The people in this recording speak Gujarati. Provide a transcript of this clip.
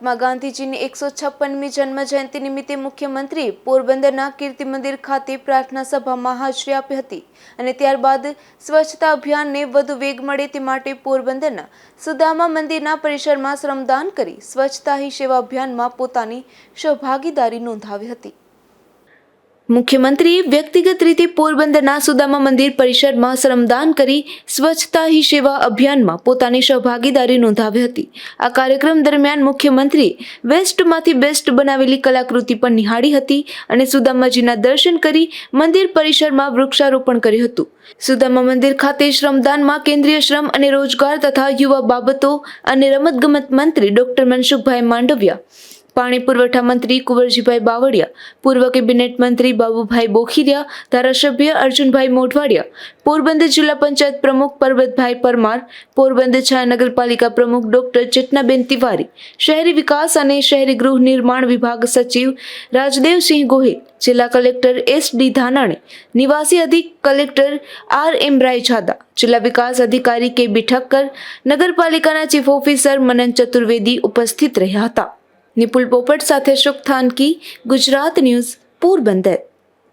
મહાત્મા ગાંધીજીની એકસો છપ્પનમી જન્મ જયંતિ નિમિત્તે મુખ્યમંત્રીએ પોરબંદરના કીર્તિ મંદિર ખાતે પ્રાર્થના સભામાં હાજરી આપી હતી અને ત્યારબાદ સ્વચ્છતા અભિયાનને વધુ વેગ મળે તે માટે પોરબંદરના સુદામા મંદિરના પરિસરમાં શ્રમદાન કરી સ્વચ્છતા હી સેવા અભિયાનમાં પોતાની સહભાગીદારી નોંધાવી હતી. મુખ્યમંત્રીએ વ્યક્તિગત રીતે પોરબંદરના સુદામા મંદિર પરિસરમાં શ્રમદાન કરી સ્વચ્છતા હી સેવા અભિયાનમાં પોતાની સહભાગીદારી નોંધાવી હતી. આ કાર્યક્રમ દરમિયાન મુખ્યમંત્રીએ વેસ્ટમાંથી બેસ્ટ બનાવેલી કલાકૃતિ પણ નિહાળી હતી અને સુદામાજીના દર્શન કરી મંદિર પરિસરમાં વૃક્ષારોપણ કર્યું હતું. સુદામા મંદિર ખાતે શ્રમદાનમાં કેન્દ્રીય શ્રમ અને રોજગાર તથા યુવા બાબતો અને રમતગમત મંત્રી ડોક્ટર મનસુખભાઈ માંડવિયા પાણી પુરવઠા મંત્રી કુંવરજીભાઈ બાવળિયા, પૂર્વ કેબિનેટ મંત્રી બાબુભાઈ બોખીરિયા, ધારાસભ્ય અર્જુનભાઈ મોઢવાડિયા, પોરબંદર જિલ્લા પંચાયત પ્રમુખ પરબતભાઈ પરમાર, પોરબંદર છાયા નગરપાલિકા પ્રમુખ ડોક્ટર ચેતનાબેન તિવારી, શહેરી વિકાસ અને શહેરી ગૃહ નિર્માણ વિભાગ સચિવ રાજદેવસિંહ ગોહિલ, જિલ્લા કલેક્ટર એસ ડી ધાનાણી, નિવાસી અધિક કલેક્ટર આર એમ રાયજાદા, જિલ્લા વિકાસ અધિકારી કે બી ઠક્કર, નગરપાલિકાના ચીફ ઓફિસર મનન ચતુર્વેદી ઉપસ્થિત રહ્યા હતા. નિપુલ પોપટ સાથે શુભ થાનકી ગુજરાત ન્યૂઝ પોરબંદર